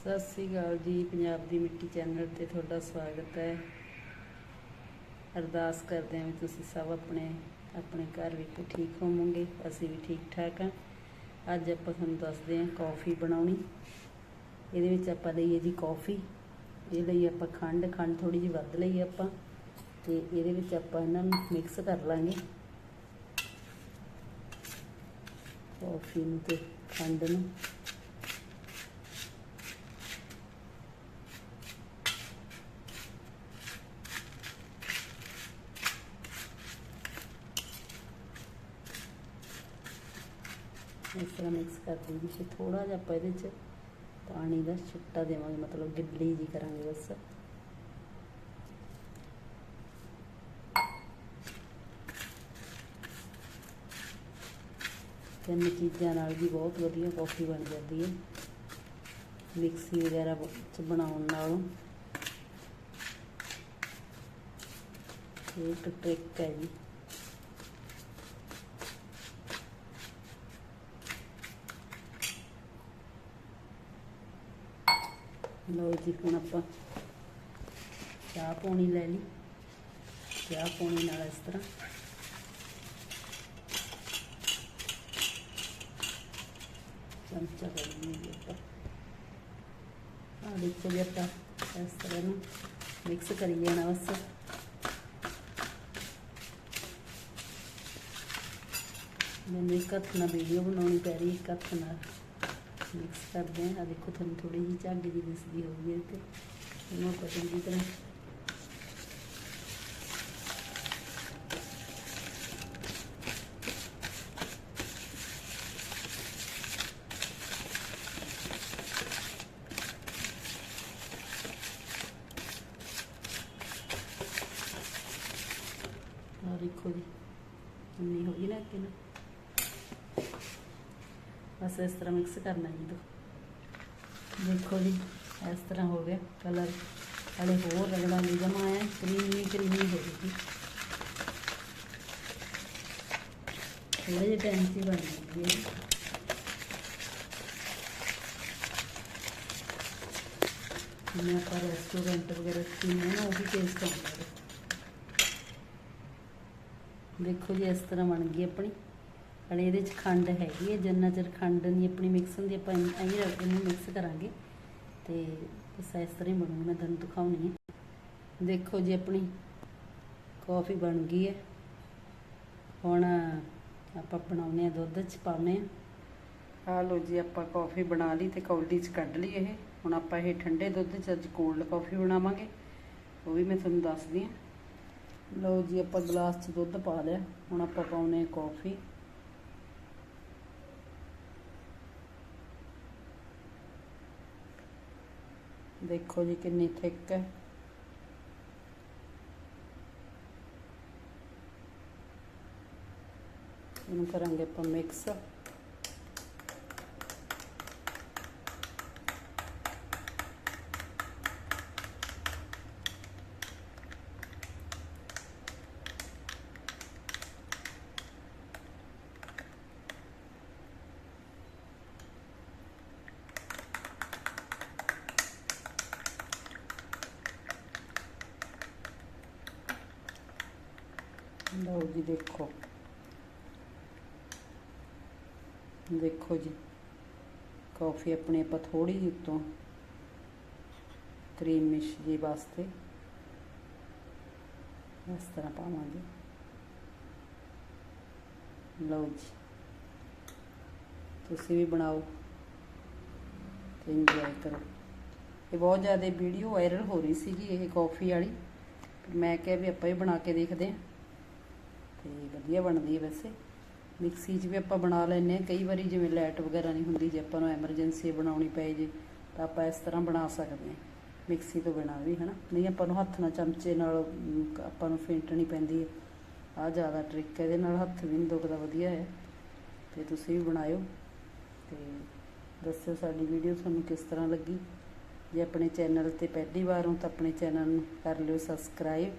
ਸਤਿ ਸ੍ਰੀ ਅਕਾਲ ਜੀ, ਪੰਜਾਬ ਦੀ ਮਿੱਟੀ ਚੈਨਲ ਤੇ ਤੁਹਾਡਾ ਸਵਾਗਤ ਹੈ। ਅਰਦਾਸ ਕਰਦੇ ਹਾਂ ਵੀ ਤੁਸੀਂ ਸਭ ਆਪਣੇ ਆਪਣੇ ਘਰ ਵਿੱਚ ਠੀਕ ਹੋਵੋਗੇ, ਅਸੀਂ ਵੀ ਠੀਕ ਠਾਕ ਹਾਂ। ਅੱਜ ਆਪਾਂ ਤੁਹਾਨੂੰ ਦੱਸਦੇ ਹਾਂ ਕੌਫੀ ਬਣਾਉਣੀ। ਇਹਦੇ ਵਿੱਚ ਆਪਾਂ ਲਈਏ ਜੀ ਕੌਫੀ। ਇਹ ਲਈ ਆਪਾਂ ਖੰਡ ਖੰਡ ਥੋੜੀ ਜਿਹੀ ਵੱਧ ਲਈ ਆਪਾਂ ਤੇ ਇਹਦੇ ਵਿੱਚ ਆਪਾਂ ਇਹਨਾਂ ਨੂੰ ਮਿਕਸ ਕਰ ਲਾਂਗੇ। ਕੌਫੀ ਨੂੰ ਤੇ ਖੰਡ ਨੂੰ। ਇਸ ਤਰ੍ਹਾਂ ਮਿਕਸ ਕਰ ਦਈਏ ਫਿਰ ਥੋੜਾ ਜਿਹਾ ਆਪਾਂ ਇਹਦੇ ਚ ਪਾਣੀ ਦਾ ਛਿੱਟਾ ਦੇਵਾਂਗੇ, ਮਤਲਬ ਗਿੱਲੀ ਜੀ ਕਰਾਂਗੇ ਬਸ। ਤਿੰਨ ਚੀਜ਼ਾਂ ਨਾਲ ਵੀ ਬਹੁਤ ਵਧੀਆ ਕੌਫੀ ਬਣ ਜਾਂਦੀ ਹੈ। ਮਿਕਸੀ ਵਗੈਰਾ ਚ ਬਣਾਉਣ ਨਾਲੋਂ। ਇਹ ਇੱਕ ਟ੍ਰਿਕ ਹੈ ਜੀ। ਲਓ ਜੀ, ਹੁਣ ਆਪਾਂ ਚਾਹ ਪਾਣੀ ਲੈ ਲਈ। ਚਾਹ ਪਾਣੀ ਨਾਲ ਇਸ ਤਰ੍ਹਾਂ। ਚਮਚਾ ਕਰ ਲਈਏ ਆਪਾਂ। ਆ ਦੇਖੋ ਜੀ ਆਪਾਂ ਇਸ ਤਰ੍ਹਾਂ ਨੂੰ ਮਿਕਸ ਕਰੀ ਜਾਣਾ ਬਸ। ਮੈਨੂੰ ਇੱਕ ਹੱਥ ਨਾਲ ਵੀਡੀਓ ਬਣਾਉਣੀ ਪੈ ਰਹੀ ਇੱਕ ਹੱਥ ਨਾਲ। ਮਿਕਸ ਕਰਦੇ ਹਾਂ ਆ। ਦੇਖੋ ਤੁਹਾਨੂੰ ਥੋੜੀ ਜਿਹੀ ਝੱਗ ਜਿਹੀ ਦਿਸਦੀ ਹੋਊਗੀ ਇਹ ਤੇ ਇਹਨੂੰ ਆਪਾਂ ਚੰਗੀ ਤਰ੍ਹਾਂ ਦੇਖੋ ਜੀ। ਇੰਨੀ ਹੋ ਗਈ ਨਾ ਕਿ ਨਾ। ਬਸ ਇਸ ਤਰ੍ਹਾਂ ਮਿਕਸ ਕਰਨਾ ਜੀ ਦੋ। ਦੇਖੋ ਜੀ, ਇਸ ਤਰ੍ਹਾਂ ਹੋ ਗਿਆ ਕਲਰ ਹਲੇ ਹੋਰ ਰਗੜਾ ਨਹੀਂ ਜਮਾ ਹੈ ਕਰੀਮੀ ਕਰੀਮੀ ਹੋ ਗਈ। ਥੋੜੇ ਜਿਹੇ ਟਾਈਮ 'ਚ ਹੀ ਬਣ ਜਾਂਦੀ ਹੈ। ਜਿਵੇਂ ਆਪਾਂ ਰੈਸਟੋਰੈਂਟ ਵਗੈਰਾ ਪੀਂਦੇ ਨਾ ਉਹ ਵੀ ਟੇਸਟ ਆਉਂਦਾ ਦੇਖੋ ਜੀ, ਇਸ ਤਰ੍ਹਾਂ ਬਣ ਗਈ ਆਪਣੀ। ਹਲੇ ਇਹਦੇ ਚ ਖੰਡ ਹੈਗੀ ਹੈ, ਜਿੰਨਾ ਚਿਰ ਖੰਡ ਨਹੀਂ, ਆਪਣੀ ਮਿਕਸ ਹੁੰਦੀ, ਆਪਾਂ ਐਂ ਹੀ ਇਹਨੂੰ ਮਿਕਸ ਕਰਾਂਗੇ। ਤੇ ਬਸ ਇਸ ਤਰ੍ਹਾਂ ਹੀ ਬਣੂਗਾ ਮੈਂ ਤੁਹਾਨੂੰ ਦਿਖਾਉਣੀ ਹੈ। ਦੇਖੋ ਜੀ ਆਪਣੀ ਕਾਫੀ ਬਣ ਗਈ ਹੈ। ਹੁਣ ਆਪਾਂ ਬਣਾਉਨੇ ਆ ਦੁੱਧ ਚ ਪਾਉਨੇ ਆ ਆ ਲੋ ਜੀ, ਆਪਾਂ ਕਾਫੀ ਬਣਾ ਲਈ ਤੇ ਕੌਲੀ ਚ ਕੱਢ ਲਈ ਇਹ। ਹੁਣ ਆਪਾਂ ਇਹ ਠੰਡੇ ਦੁੱਧ ਚ ਅੱਜ ਕੋਲਡ ਕਾਫੀ ਬਣਾਵਾਂਗੇ। ਉਹ ਵੀ ਮੈਂ ਤੁਹਾਨੂੰ ਦੱਸਦੀ ਹਾਂ। ਲਓ ਜੀ, ਆਪਾਂ ਗਲਾਸ 'ਚ ਦੁੱਧ ਪਾ ਲਿਆ। ਹੁਣ ਆਪਾਂ ਪਾਉਨੇ ਕੌਫੀ ਦੇਖੋ ਜੀ ਕਿੰਨੀ ਥਿੱਕ ਹੈ। ਇਹਨੂੰ ਕਰਾਂਗੇ ਆਪਾਂ ਮਿਕਸ ਲਓ ਜੀ ਦੇਖੋ। ਦੇਖੋ ਜੀ, ਕਾਫੀ ਆਪਣੇ ਆਪਾਂ ਥੋੜੀ ਜਿਹੀ ਉਤੋਂ ਕਰੀਮ ਮਿਸ਼ ਜੀ ਵਾਸਤੇ ਇਸ ਤਰ੍ਹਾਂ ਪਾਵਾਂਗੇ। ਲਓ ਜੀ, ਤੁਸੀਂ ਵੀ ਬਣਾਓ ਤੇ ਇੰਜੋਏ ਕਰੋ। ਇਹ ਬਹੁਤ ਜ਼ਿਆਦਾ ਵੀਡੀਓ ਵਾਇਰਲ ਹੋ ਰਹੀ ਸੀਗੀ ਇਹ ਕਾਫੀ ਵਾਲੀ। ਮੈਂ ਕਿਹਾ ਵੀ ਆਪਾਂ ਹੀ ਬਣਾ ਕੇ ਦੇਖਦੇ ਹਾਂ। ਤੇ ਵਧੀਆ ਬਣਦੀ ਹੈ ਵੈਸੇ। ਮਿਕਸੀ 'ਚ ਵੀ ਆਪਾਂ ਬਣਾ ਲੈਂਦੇ ਹਾਂ। ਕਈ ਵਾਰੀ ਜਿਵੇਂ ਲਾਈਟ ਵਗੈਰਾ ਨਹੀਂ ਹੁੰਦੀ, ਜੇ ਆਪਾਂ ਨੂੰ ਐਮਰਜੈਂਸੀ ਬਣਾਉਣੀ ਪਏ ਜੇ, ਤਾਂ ਆਪਾਂ ਇਸ ਤਰ੍ਹਾਂ ਬਣਾ ਸਕਦੇ ਹਾਂ, ਮਿਕਸੀ ਤੋਂ ਬਿਨਾਂ ਵੀ, ਹਨਾ। ਨਹੀਂ, ਆਪਾਂ ਨੂੰ ਹੱਥ ਨਾਲ ਚਮਚੇ ਨਾਲ ਆਪਾਂ ਨੂੰ ਫੇਂਟਣੀ ਪੈਂਦੀ ਹੈ। ਆ ਜ਼ਿਆਦਾ ਟ੍ਰਿਕ ਹੈ, ਇਹਦੇ ਨਾਲ ਹੱਥ ਵੀ ਨਹੀਂ ਦੁਖਦਾ, ਵਧੀਆ ਹੈ। ਤੇ ਤੁਸੀਂ ਵੀ ਬਣਾਇਓ। ਤੇ ਦੱਸਿਓ ਸਾਡੀ ਵੀਡੀਓ ਤੁਹਾਨੂੰ ਕਿਸ ਤਰ੍ਹਾਂ ਲੱਗੀ। ਜੇ ਆਪਣੇ ਚੈਨਲ ਤੇ ਪਹਿਲੀ ਵਾਰ ਹੋ ਤਾਂ ਆਪਣੇ ਚੈਨਲ ਨੂੰ ਕਰ ਲਿਓ ਸਬਸਕ੍ਰਾਈਬ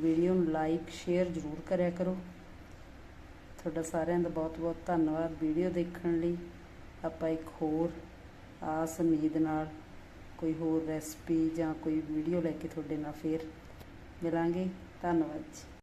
ਵੀਡੀਓ ਨੂੰ ਲਾਈਕ ਸ਼ੇਅਰ ਜ਼ਰੂਰ ਕਰਿਆ ਕਰੋ। ਤੁਹਾਡਾ ਸਾਰਿਆਂ ਦਾ ਬਹੁਤ ਬਹੁਤ ਧੰਨਵਾਦ ਵੀਡੀਓ ਦੇਖਣ ਲਈ। ਆਪਾਂ ਇੱਕ ਹੋਰ ਆਸ ਉਮੀਦ ਨਾਲ ਕੋਈ ਹੋਰ ਰੈਸਪੀ ਜਾਂ ਕੋਈ ਵੀਡੀਓ ਲੈ ਕੇ ਤੁਹਾਡੇ ਨਾਲ ਫੇਰ ਮਿਲਾਂਗੇ। ਧੰਨਵਾਦ ਜੀ।